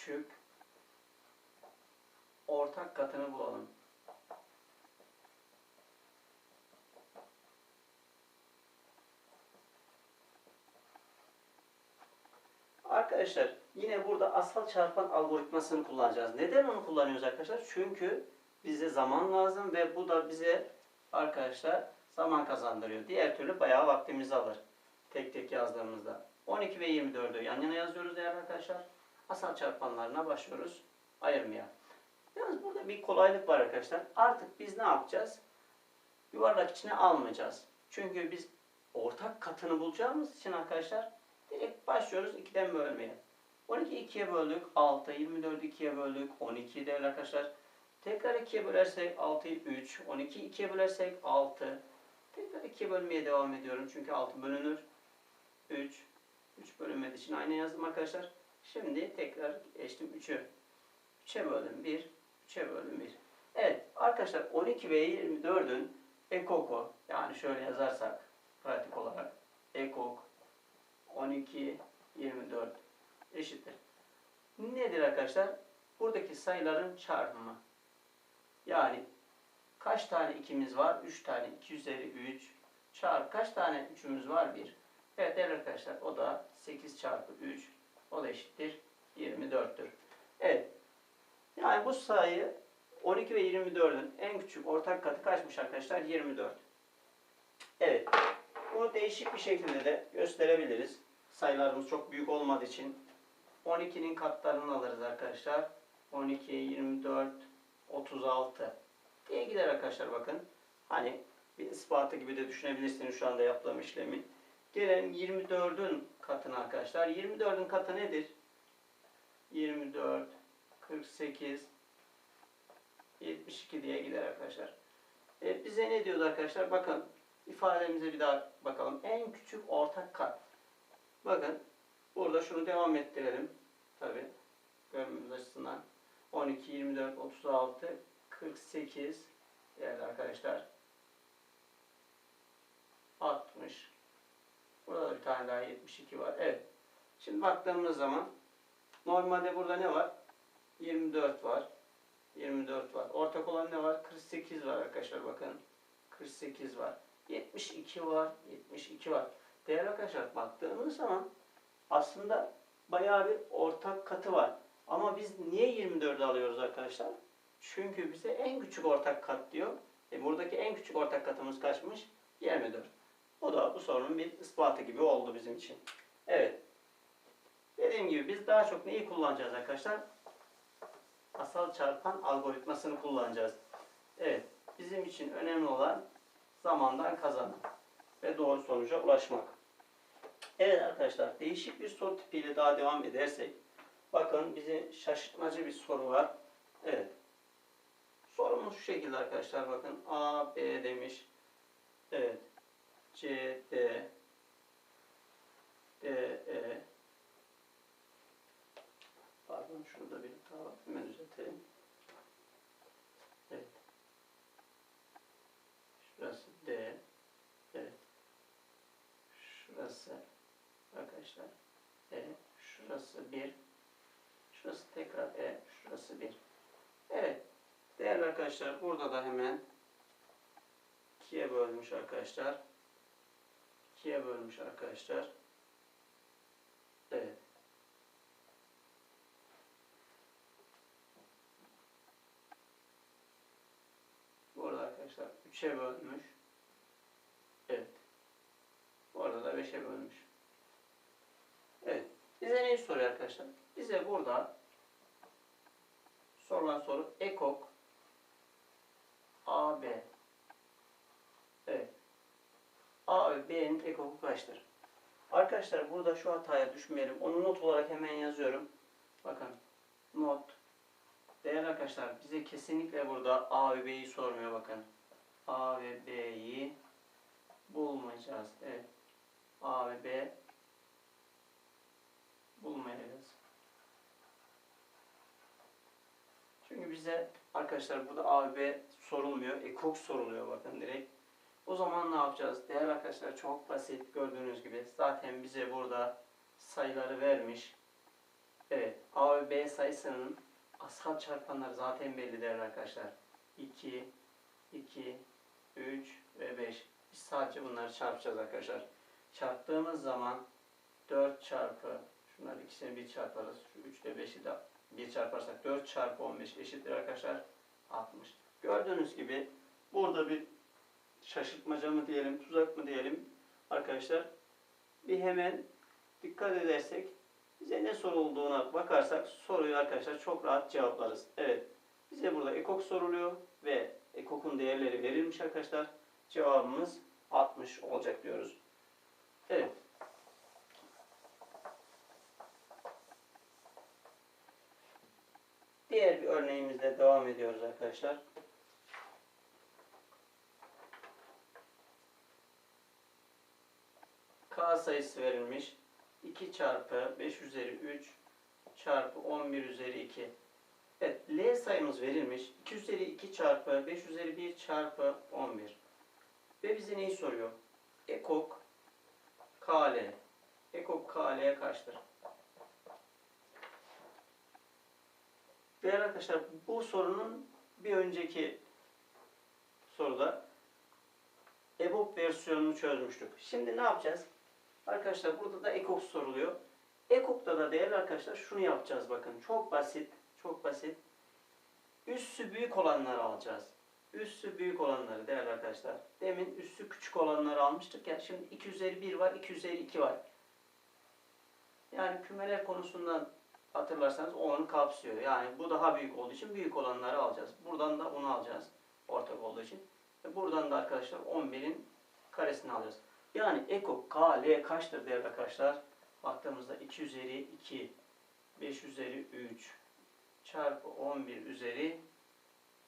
küçük ortak katını bulalım. Arkadaşlar yine burada asal çarpan algoritmasını kullanacağız. Neden onu kullanıyoruz arkadaşlar? Çünkü bize zaman lazım ve bu da bize arkadaşlar zaman kazandırıyor. Diğer türlü bayağı vaktimizi alır. Tek tek yazdığımızda. 12 ve 24'ü yan yana yazıyoruz değerli arkadaşlar. Asal çarpanlarına başlıyoruz ayırmaya. Yalnız burada bir kolaylık var arkadaşlar. Artık biz ne yapacağız? Yuvarlak içine almayacağız. Çünkü biz ortak katını bulacağımız için arkadaşlar direkt başlıyoruz 2'den bölmeye. 12'yi 2'ye böldük 6, 24'ü 2'ye böldük 12 değerli arkadaşlar. Tekrar 2'ye bölersek 6'yı 3, 12'yi 2'ye bölersek 6. Tekrar 2'ye bölmeye devam ediyorum çünkü 6 bölünür. 3, 3 bölünmediği için aynı yazdım arkadaşlar. Şimdi tekrar geçtim 3'ü. 3'e böldüm 1, 3'e böldüm 1. Evet arkadaşlar 12 ve 24'ün ekoko yani şöyle yazarsak pratik olarak ekok 12, 24 eşittir. Nedir arkadaşlar? Buradaki sayıların çarpımı. Yani kaç tane ikimiz var? 3 tane 2 üzeri 3 çarpı kaç tane 3'ümüz var? 1. Evet değerli arkadaşlar o da 8 çarpı 3 o da eşittir 24'tür. Evet. Yani bu sayı 12 ve 24'ün en küçük ortak katı kaçmış arkadaşlar? 24. Evet. Bunu değişik bir şekilde de gösterebiliriz. Sayılarımız çok büyük olmadığı için 12'nin katlarını alırız arkadaşlar. 12, 24, 36 diye gider arkadaşlar bakın. Hani bir ispatı gibi de düşünebilirsiniz şu anda yaptığım işlemi. Gelen 24'ün katını arkadaşlar. 24'ün katı nedir? 24, 48, 72 diye gider arkadaşlar. E, bize ne diyordu arkadaşlar? Bakın ifademize bir daha bakalım. En küçük ortak kat. Bakın burada şunu devam ettirelim. Tabi görmemiz açısından. 12, 24, 36, 48 değerli arkadaşlar. 60. Burada da bir tane daha 72 var. Evet. Şimdi baktığımız zaman normalde burada ne var? 24 var. 24 var. Ortak olan ne var? 48 var arkadaşlar bakın. 48 var. 72 var. 72 var. Değerli arkadaşlar baktığımız zaman aslında bayağı bir ortak katı var. Ama biz niye 24'ü alıyoruz arkadaşlar? Çünkü bize en küçük ortak kat diyor. E buradaki en küçük ortak katımız kaçmış? 24. Bu da bu sorunun bir ispatı gibi oldu bizim için. Evet. Dediğim gibi biz daha çok neyi kullanacağız arkadaşlar? Asal çarpan algoritmasını kullanacağız. Evet. Bizim için önemli olan zamandan kazanmak ve doğru sonuca ulaşmak. Evet arkadaşlar değişik bir soru tipiyle daha devam edersek bakın bize şaşırtmacı bir soru var. Evet. Sorumuz şu şekilde arkadaşlar bakın A, B demiş. C, D, D, E. Pardon şurada bir hata var. Hemen düzeltelim. Evet. Şurası D. Evet. Şurası arkadaşlar E. Şurası 1. Şurası tekrar E. Şurası 1. Evet. Değerli arkadaşlar burada da hemen 2'ye bölmüş arkadaşlar. 2'ye bölmüş arkadaşlar. Evet. Burada arkadaşlar 3'e bölmüş. Evet. Bu arada da 5'e bölmüş. Evet. Bize neyi soruyor arkadaşlar? Bize burada sorulan soru ekok AB. Evet. A ve B'nin ekoku kaçtır? Arkadaşlar burada şu hataya düşmeyelim. Onu not olarak hemen yazıyorum. Bakın. Not. Değerli arkadaşlar bize kesinlikle burada A ve B'yi sormuyor bakın. A ve B'yi bulmayacağız. Evet. A ve B bulmayacağız. Çünkü bize arkadaşlar burada A ve B sorulmuyor. Ekok soruluyor bakın direkt. O zaman ne yapacağız? Değerli arkadaşlar çok basit gördüğünüz gibi. Zaten bize burada sayıları vermiş. Evet. A ve B sayısının asal çarpanları zaten belli değerli arkadaşlar. 2, 2, 3 ve 5. Biz sadece bunları çarpacağız arkadaşlar. Çarptığımız zaman 4 çarpı şunlar ikisini bir çarparız. Şu 3 ile 5'i de bir çarparsak 4 çarpı 15 eşittir arkadaşlar 60. Gördüğünüz gibi burada bir şaşırtmaca mı diyelim, tuzak mı diyelim arkadaşlar. Bir hemen dikkat edersek bize ne sorulduğuna bakarsak soruyu arkadaşlar çok rahat cevaplarız. Evet. Bize burada ekok soruluyor ve ekokun değerleri verilmiş arkadaşlar. Cevabımız 60 olacak diyoruz. Evet. Diğer bir örneğimizle devam ediyoruz arkadaşlar. K sayısı verilmiş. 2 çarpı 5 üzeri 3 çarpı 11 üzeri 2. Evet, L sayımız verilmiş. 2 üzeri 2 çarpı 5 üzeri 1 çarpı 11. Ve bize neyi soruyor? Ekok KL. Ekok KL'ye kaçtır? Değerli arkadaşlar bu sorunun bir önceki soruda EBOB versiyonunu çözmüştük. Şimdi ne yapacağız? Arkadaşlar burada da ekok soruluyor. Ekok'ta da değerli arkadaşlar şunu yapacağız bakın. Çok basit. Çok basit. Üssü büyük olanları alacağız. Üssü büyük olanları değerli arkadaşlar. Demin üssü küçük olanları almıştık ya. Şimdi 2 üzeri 1 var, 2 üzeri 2 var. Yani kümeler konusundan hatırlarsanız o onu kapsıyor. Yani bu daha büyük olduğu için büyük olanları alacağız. Buradan da onu alacağız. Ortak olduğu için. Ve buradan da arkadaşlar 11'in karesini alacağız. Yani ekok KL kaçtır değerli arkadaşlar? Baktığımızda 2 üzeri 2, 5 üzeri 3 çarpı 11 üzeri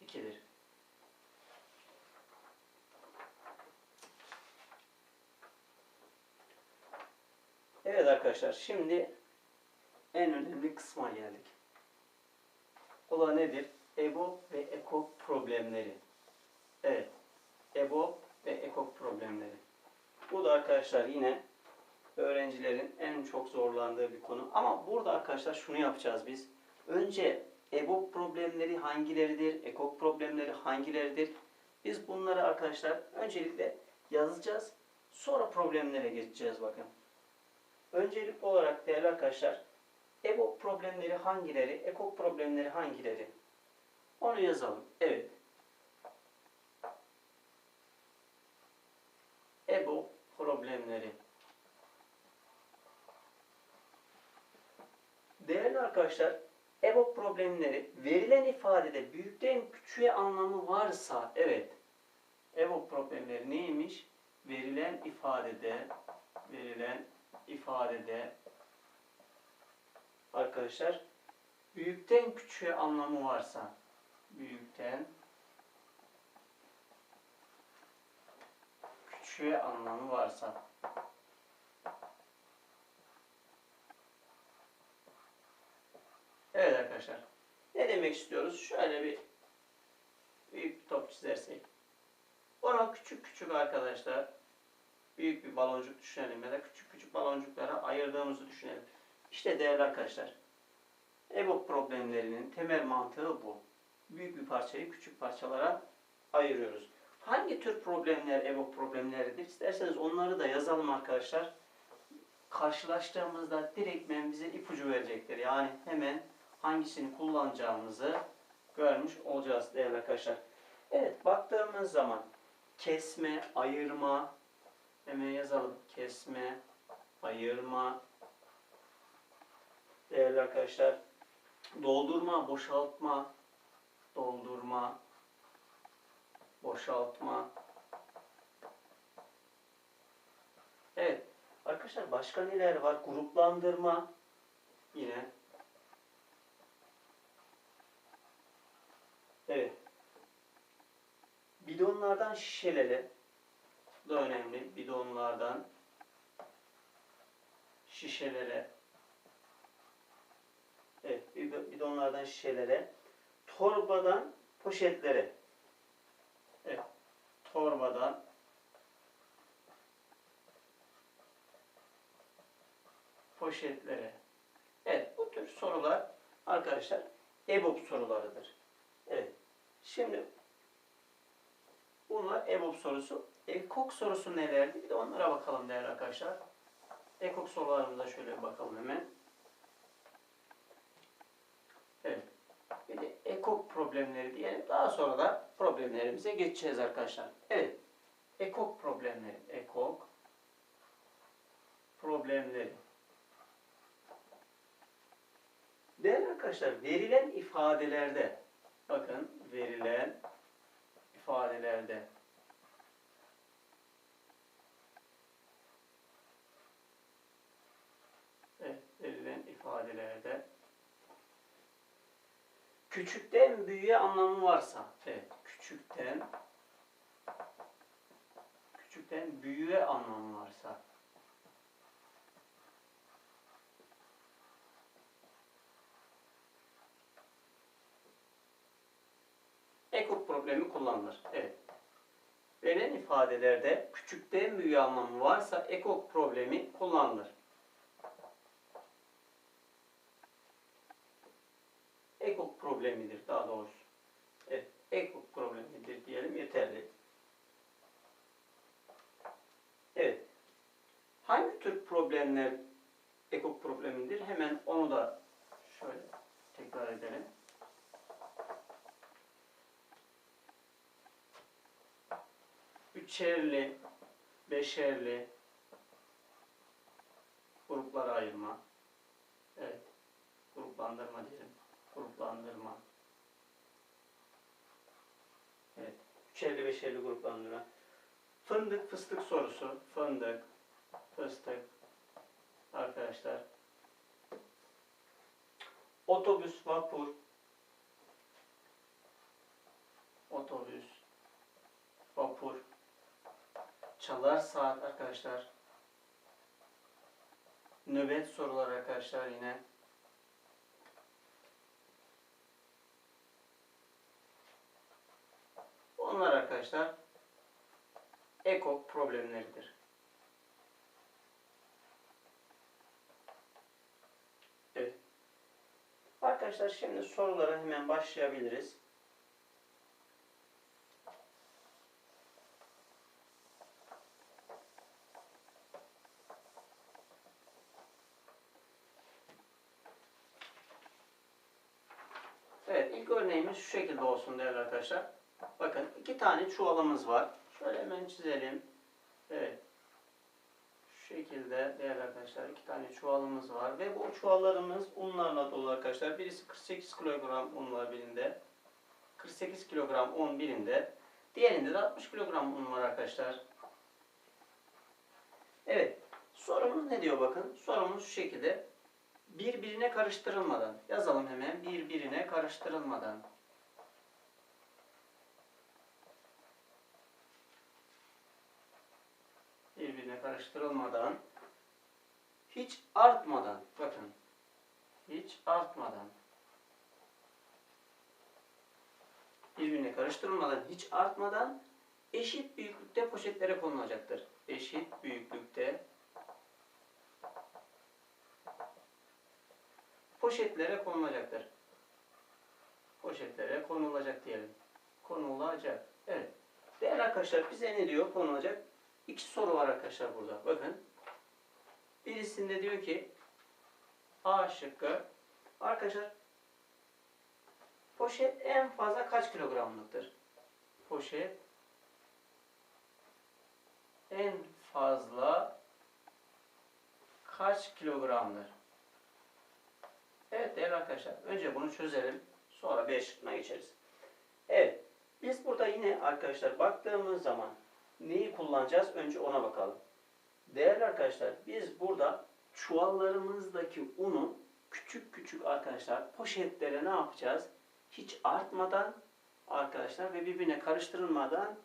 2'dir. Evet arkadaşlar şimdi en önemli kısma geldik. O da nedir? EBO ve EKOK problemleri. Evet. EBO ve EKOK problemleri. Bu da arkadaşlar yine öğrencilerin en çok zorlandığı bir konu. Ama burada arkadaşlar şunu yapacağız biz. Önce EBOB problemleri hangileridir? EKOK problemleri hangileridir? Biz bunları arkadaşlar öncelikle yazacağız. Sonra problemlere geçeceğiz bakın. Öncelikli olarak değerli arkadaşlar EBOB problemleri hangileri? EKOK problemleri hangileri? Onu yazalım. Evet. EBOB problemleri. Değerli arkadaşlar, EBOB problemleri verilen ifadede büyükten küçüğe anlamı varsa evet. EBOB problemleri neymiş? Verilen ifadede verilen ifadede arkadaşlar büyükten küçüğe anlamı varsa büyükten küçüğe anlamı varsa Evet arkadaşlar. Ne demek istiyoruz? Şöyle bir büyük bir top çizersek. Ona küçük küçük arkadaşlar büyük bir baloncuk düşünelim ya da küçük küçük baloncuklara ayırdığımızı düşünelim. İşte değerli arkadaşlar. EBOB problemlerinin temel mantığı bu. Büyük bir parçayı küçük parçalara ayırıyoruz. Hangi tür problemler EBOB problemleridir? İsterseniz onları da yazalım arkadaşlar. Karşılaştığımızda direktmen bize ipucu verecektir. Yani hemen hangisini kullanacağımızı görmüş olacağız değerli arkadaşlar. Evet baktığımız zaman kesme, ayırma hemen yazalım. Kesme, ayırma değerli arkadaşlar. Doldurma, boşaltma, doldurma, boşaltma. Evet. Arkadaşlar başka neler var? Gruplandırma yine. Evet. Bidonlardan şişelere da önemli. Bidonlardan şişelere Evet, bidonlardan şişelere torbadan poşetlere Evet. Torbadan poşetlere. Evet bu tür sorular arkadaşlar EBOB sorularıdır. Evet. Şimdi bunlar EBOB sorusu. EKOK sorusu nelerdi? Bir de onlara bakalım değerli arkadaşlar. EKOK sorularımıza şöyle bakalım hemen. Evet. Bir de ekok problemleri diyelim. Daha sonra da problemlerimize geçeceğiz arkadaşlar. Evet. Ekok problemleri. Ekok problemleri. Değerli arkadaşlar verilen ifadelerde bakın verilen ifadelerde. Verilen ifadelerde. Küçükten büyüğe anlamı varsa. Evet küçükten küçükten büyüğe anlamı varsa ekok problemi kullanılır. Evet. Verilen ifadelerde küçükten büyüğe anlamı varsa ekok problemi kullanılır. ekok problemidir daha doğrusu. Evet, ekok problemidir diyelim yeterli. Evet. Hangi tür problemler ekok problemidir? Hemen onu da şöyle tekrar edelim. Üçerli, beşerli gruplara ayırma. Evet. Gruplandırma diyelim gruplandırma. Evet. Üçerli beşerli gruplandırma. Fındık fıstık sorusu. Fındık, fıstık. Arkadaşlar. Otobüs, vapur. Otobüs, vapur. Çalar saat arkadaşlar. Nöbet sorular arkadaşlar yine. Onlar arkadaşlar ekok problemleridir. Evet. Arkadaşlar şimdi sorulara hemen başlayabiliriz. Evet, ilk örneğimiz şu şekilde olsun değerli arkadaşlar. Bakın iki tane çuvalımız var. Şöyle hemen çizelim. Evet. Şu şekilde değerli arkadaşlar iki tane çuvalımız var ve bu çuvallarımız unlarla dolu arkadaşlar. Birisi 48 kilogram un var birinde. 48 kilogram un birinde. Diğerinde de 60 kilogram un var arkadaşlar. Evet. Sorumuz ne diyor bakın. Sorumuz şu şekilde. Birbirine karıştırılmadan. Yazalım hemen. Birbirine karıştırılmadan. birbirine karıştırılmadan hiç artmadan bakın hiç artmadan birbirine karıştırılmadan hiç artmadan eşit büyüklükte poşetlere konulacaktır. Eşit büyüklükte poşetlere konulacaktır. Poşetlere konulacak diyelim. Konulacak. Evet. Değerli arkadaşlar bize ne diyor konulacak? İki soru var arkadaşlar burada. Bakın. Birisinde diyor ki A şıkkı arkadaşlar poşet en fazla kaç kilogramlıktır? Poşet en fazla kaç kilogramdır? Evet değerli arkadaşlar. Önce bunu çözelim. Sonra B şıkkına geçeriz. Evet. Biz burada yine arkadaşlar baktığımız zaman neyi kullanacağız? Önce ona bakalım. Değerli arkadaşlar biz burada çuvallarımızdaki unu küçük küçük arkadaşlar poşetlere ne yapacağız? Hiç artmadan arkadaşlar ve birbirine karıştırılmadan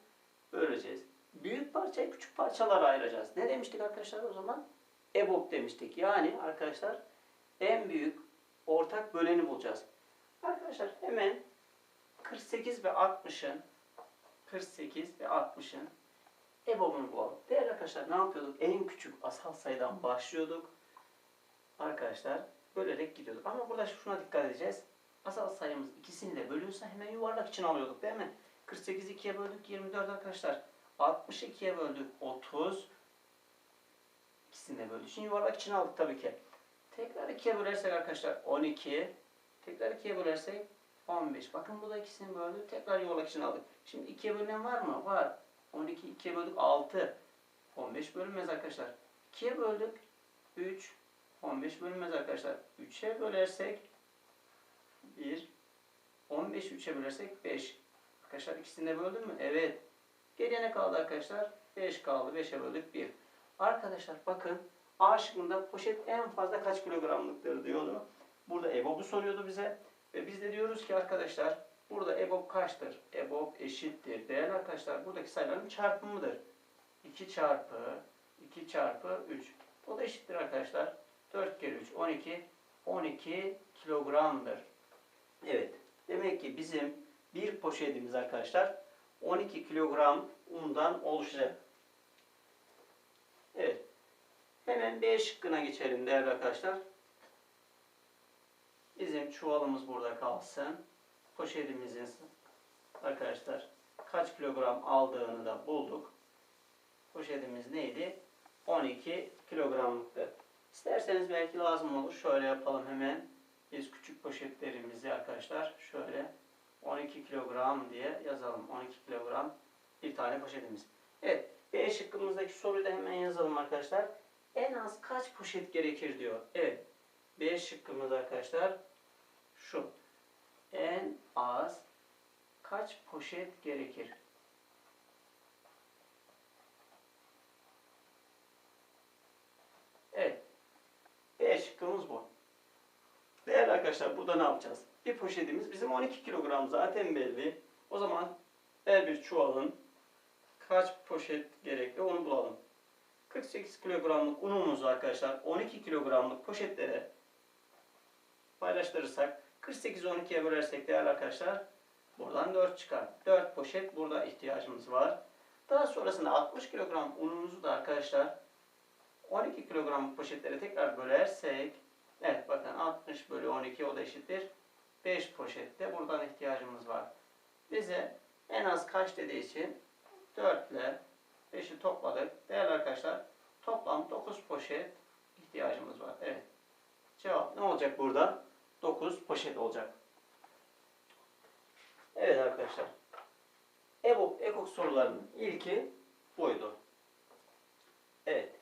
böleceğiz. Büyük parçayı küçük parçalara ayıracağız. Ne demiştik arkadaşlar o zaman? EBOB demiştik. Yani arkadaşlar en büyük ortak böleni bulacağız. Arkadaşlar hemen 48 ve 60'ın 48 ve 60'ın EBOB'unu bulalım. Değerli arkadaşlar ne yapıyorduk? En küçük asal sayıdan başlıyorduk. Arkadaşlar bölerek gidiyorduk. Ama burada şuna dikkat edeceğiz. Asal sayımız ikisini de bölüyorsa hemen yuvarlak için alıyorduk değil mi? 48 ikiye böldük 24 arkadaşlar. 62'ye böldük 30. İkisini de böldük. Şimdi yuvarlak için aldık tabii ki. Tekrar 2'ye bölersek arkadaşlar 12. Tekrar 2'ye bölersek 15. Bakın bu da ikisini böldü. Tekrar yuvarlak için aldık. Şimdi 2'ye bölünen var mı? Var. 12 2'ye böldük 6. 15 bölünmez arkadaşlar. 2'ye böldük 3. 15 bölünmez arkadaşlar. 3'e bölersek 1. 15 3'e bölersek 5. Arkadaşlar ikisini de böldün mü? Evet. Geriye ne kaldı arkadaşlar? 5 kaldı. 5'e böldük 1. Arkadaşlar bakın A şıkkında poşet en fazla kaç kilogramlıktır diyordu. Burada EBOB'u soruyordu bize. Ve biz de diyoruz ki arkadaşlar burada EBOB kaçtır? EBOB eşittir. Değerli arkadaşlar buradaki sayıların çarpımıdır. 2 çarpı 2 çarpı 3. O da eşittir arkadaşlar. 4 kere 3 12 12 kilogramdır. Evet. Demek ki bizim bir poşetimiz arkadaşlar 12 kilogram undan oluşacak. Evet. Hemen B şıkkına geçelim değerli arkadaşlar. Bizim çuvalımız burada kalsın. Poşetimizin arkadaşlar kaç kilogram aldığını da bulduk. Poşetimiz neydi? 12 kilogramlıktı. İsterseniz belki lazım olur. Şöyle yapalım hemen. Biz küçük poşetlerimizi arkadaşlar şöyle 12 kilogram diye yazalım. 12 kilogram bir tane poşetimiz. Evet. B şıkkımızdaki soruyu da hemen yazalım arkadaşlar. En az kaç poşet gerekir diyor. Evet. B şıkkımız arkadaşlar şu. En az kaç poşet gerekir? Evet. B şıkkımız bu. Değerli arkadaşlar burada ne yapacağız? Bir poşetimiz bizim 12 kilogram zaten belli. O zaman her bir çuvalın kaç poşet gerekli onu bulalım. 48 kilogramlık unumuzu arkadaşlar 12 kilogramlık poşetlere paylaştırırsak 48'i 12'ye bölersek değerli arkadaşlar buradan 4 çıkar. 4 poşet burada ihtiyacımız var. Daha sonrasında 60 kilogram unumuzu da arkadaşlar 12 kilogram poşetlere tekrar bölersek evet bakın 60 bölü 12 o da eşittir. 5 poşette buradan ihtiyacımız var. Bize en az kaç dediği için 4 ile 5'i topladık. Değerli arkadaşlar toplam 9 poşet ihtiyacımız var. Evet. Cevap ne olacak burada? 9 poşet olacak. Evet arkadaşlar. EBOB, EKOK sorularının ilki buydu. Evet.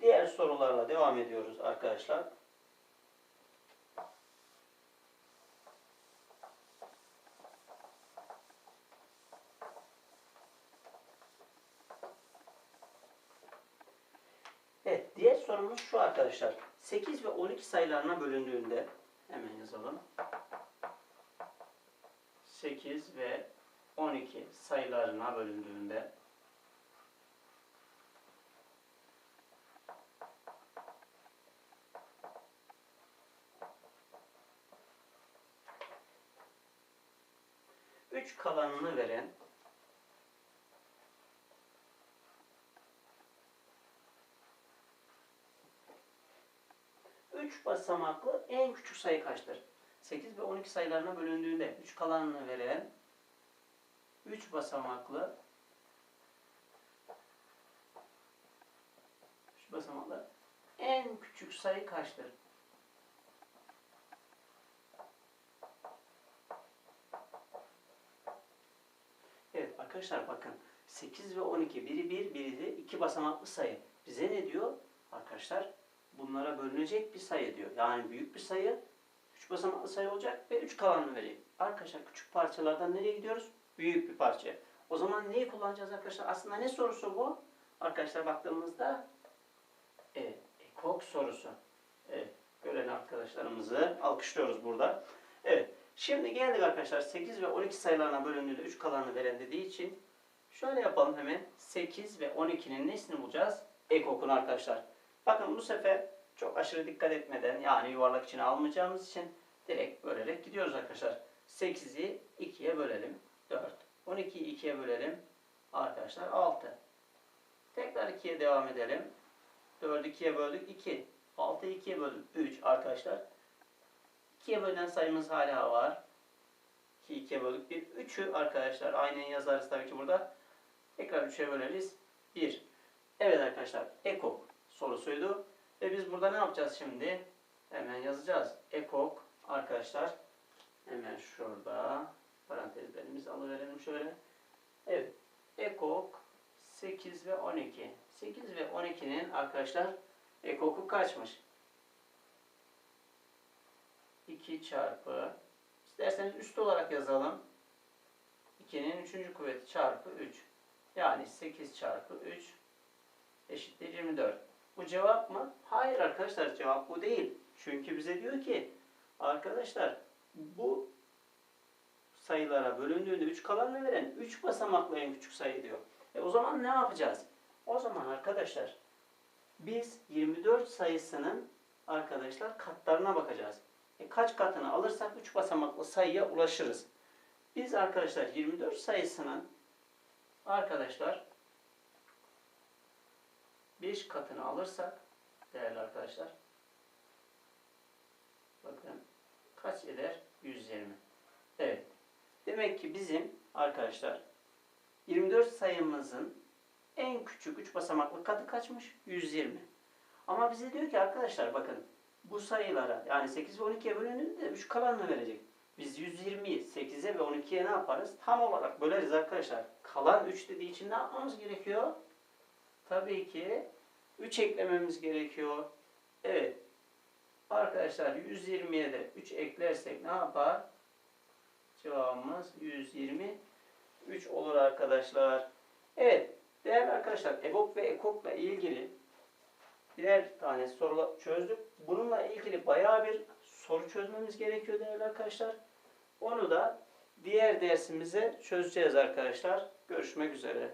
Diğer sorularla devam ediyoruz arkadaşlar. Evet, diğer sorumuz şu arkadaşlar. 8 ve 12 sayılarına bölündüğünde hemen yazalım. 8 ve 12 sayılarına bölündüğünde üç kalanını veren üç basamaklı en küçük sayı kaçtır? 8 ve 12 sayılarına bölündüğünde 3 kalanını veren 3 basamaklı 3 basamaklı en küçük sayı kaçtır? Evet arkadaşlar bakın 8 ve 12 biri 1 biri de 2 basamaklı sayı. Bize ne diyor? Arkadaşlar bunlara bölünecek bir sayı diyor. Yani büyük bir sayı 3 basamaklı sayı olacak ve 3 kalanını vereyim. Arkadaşlar küçük parçalardan nereye gidiyoruz? Büyük bir parça. O zaman neyi kullanacağız arkadaşlar? Aslında ne sorusu bu? Arkadaşlar baktığımızda evet, ekok sorusu. Evet, gören arkadaşlarımızı alkışlıyoruz burada. Evet, şimdi geldik arkadaşlar 8 ve 12 sayılarına bölündüğünde 3 kalanını veren dediği için şöyle yapalım hemen. 8 ve 12'nin nesini bulacağız? Ekokunu arkadaşlar. Bakın bu sefer çok aşırı dikkat etmeden yani yuvarlak içine almayacağımız için direkt bölerek gidiyoruz arkadaşlar. 8'i 2'ye bölelim. 4. 12'yi 2'ye bölelim. Arkadaşlar 6. Tekrar 2'ye devam edelim. 4'ü 2'ye böldük 2. 6'yı 2'ye böldük 3 arkadaşlar. 2'ye bölünen sayımız hala var. 2 2'ye böldük. Bir 3'ü arkadaşlar aynen yazarız tabii ki burada. Tekrar 3'e böleriz. 1. Evet arkadaşlar ekok sorusuydu. Ve biz burada ne yapacağız şimdi? Hemen yazacağız. Ekok arkadaşlar. Hemen şurada parantezlerimizi alıverelim şöyle. Evet. Ekok 8 ve 12. 8 ve 12'nin arkadaşlar ekoku kaçmış? 2 çarpı isterseniz üst olarak yazalım. 2'nin 3. kuvveti çarpı 3. Yani 8 çarpı 3 eşittir 24. Bu cevap mı? Hayır arkadaşlar cevap bu değil. Çünkü bize diyor ki arkadaşlar bu sayılara bölündüğünde 3 kalanını veren 3 basamaklı en küçük sayı diyor. E o zaman ne yapacağız? O zaman arkadaşlar biz 24 sayısının arkadaşlar katlarına bakacağız. E kaç katını alırsak 3 basamaklı sayıya ulaşırız. Biz arkadaşlar 24 sayısının arkadaşlar 5 katını alırsak değerli arkadaşlar bakın kaç eder? 120. Evet. Demek ki bizim arkadaşlar 24 sayımızın en küçük 3 basamaklı katı kaçmış? 120. Ama bize diyor ki arkadaşlar bakın bu sayılara yani 8 ve 12'ye bölündüğünde 3 kalanını verecek. Biz 120'yi 8'e ve 12'ye ne yaparız? Tam olarak böleriz arkadaşlar. Kalan 3 dediği için ne yapmamız gerekiyor? Tabii ki 3 eklememiz gerekiyor. Evet. Arkadaşlar 120'ye de 3 eklersek ne yapar? Cevabımız 123 olur arkadaşlar. Evet. Değerli arkadaşlar EBOB ve EKOK'la ilgili birer tane soru çözdük. Bununla ilgili bayağı bir soru çözmemiz gerekiyor değerli arkadaşlar. Onu da diğer dersimize çözeceğiz arkadaşlar. Görüşmek üzere.